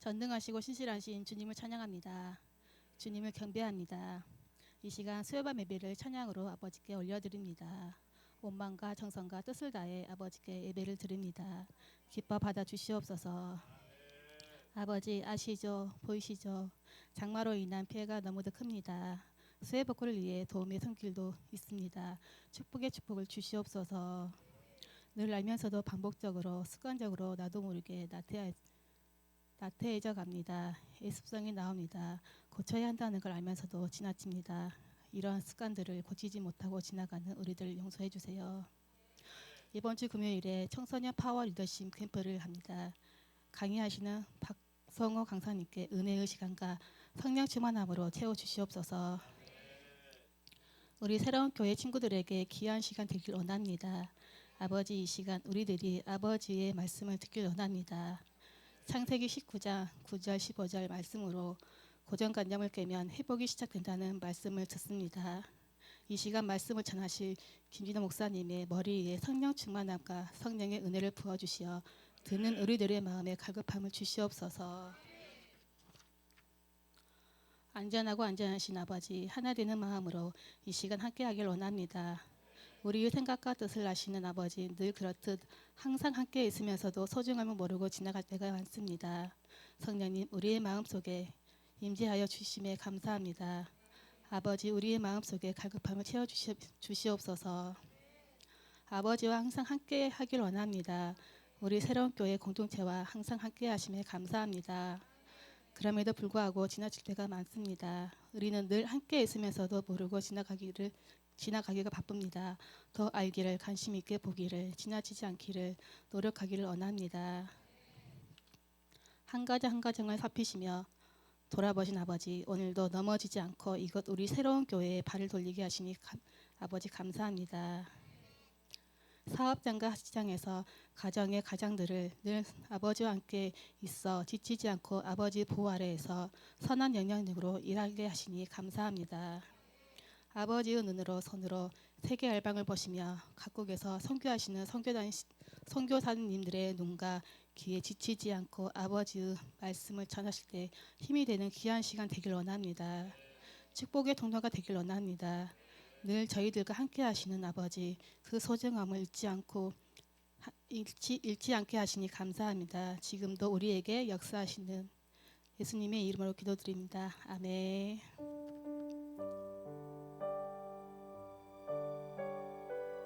전능하시고 신실하신 주님을 찬양합니다. 주님을 경배합니다. 이 시간 수요밤 예배를 찬양으로 아버지께 올려드립니다. 온 마음과 정성과 뜻을 다해 아버지께 예배를 드립니다. 기뻐 받아 주시옵소서. 아버지 아시죠? 보이시죠? 장마로 인한 피해가 너무도 큽니다. 수해 복구를 위해 도움의 손길도 있습니다. 축복의 축복을 주시옵소서. 늘 알면서도 반복적으로 습관적으로 나도 모르게 나태해, 나태해져 갑니다. 예습성이 나옵니다. 고쳐야 한다는 걸 알면서도 지나칩니다. 이러한 습관들을 고치지 못하고 지나가는 우리들 용서해 주세요. 이번 주 금요일에 청소년 파워 리더십 캠프를 합니다. 강의하시는 박성호 강사님께 은혜의 시간과 성령 충만함으로 채워 주시옵소서. 우리 새로운 교회 친구들에게 귀한 시간 되길 원합니다. 아버지 이 시간 우리들이 아버지의 말씀을 듣길 원합니다. 창세기 19장 9절 15절 말씀으로 고정관념을 깨면 회복이 시작된다는 말씀을 듣습니다. 이 시간 말씀을 전하실 김진호 목사님의 머리 위에 성령 충만함과 성령의 은혜를 부어 주시어 듣는 우리들의 마음에 갈급함을 주시옵소서. 안전하고 안전하신 아버지 하나 되는 마음으로 이 시간 함께하길 원합니다. 우리의 생각과 뜻을 아시는 아버지 늘 그렇듯 항상 함께 있으면서도 소중함을 모르고 지나갈 때가 많습니다. 성령님 우리의 마음 속에 임재하여 주심에 감사합니다. 아버지 우리의 마음 속에 갈급함을 채워 주시, 주시옵소서. 아버지와 항상 함께 하길 원합니다. 우리 새로운 교회 공동체와 항상 함께 하심에 감사합니다. 그럼에도 불구하고 지나칠 때가 많습니다. 우리는 늘 함께 있으면서도 모르고 지나가기를 지나가기가 바쁩니다. 더 알기를 관심 있게 보기를 지나치지 않기를 노력하기를 원합니다. 한 가정 한 가정을 살피시며 돌아보신 아버지 오늘도 넘어지지 않고 이것 우리 새로운 교회에 발을 돌리게 하시니 감, 아버지 감사합니다. 사업장과 시장에서 가정의 가장들을 늘 아버지와 함께 있어 지치지 않고 아버지 보호 아래에서 선한 영향력으로 일하게 하시니 감사합니다. 아버지의 눈으로 손으로 세계 열방을 보시며 각국에서 선교하시는 선교단 선교사님들의 눈과 귀에 지치지 않고 아버지의 말씀을 전하실 때 힘이 되는 귀한 시간 되길 원합니다. 축복의 통로가 되길 원합니다. 늘 저희들과 함께 하시는 아버지 그 소중함을 잊지 않고 하- 잃지, 잃지 않게 하시니 감사합니다. 지금도 우리에게 역사하시는 예수님의 이름으로 기도드립니다. 아멘.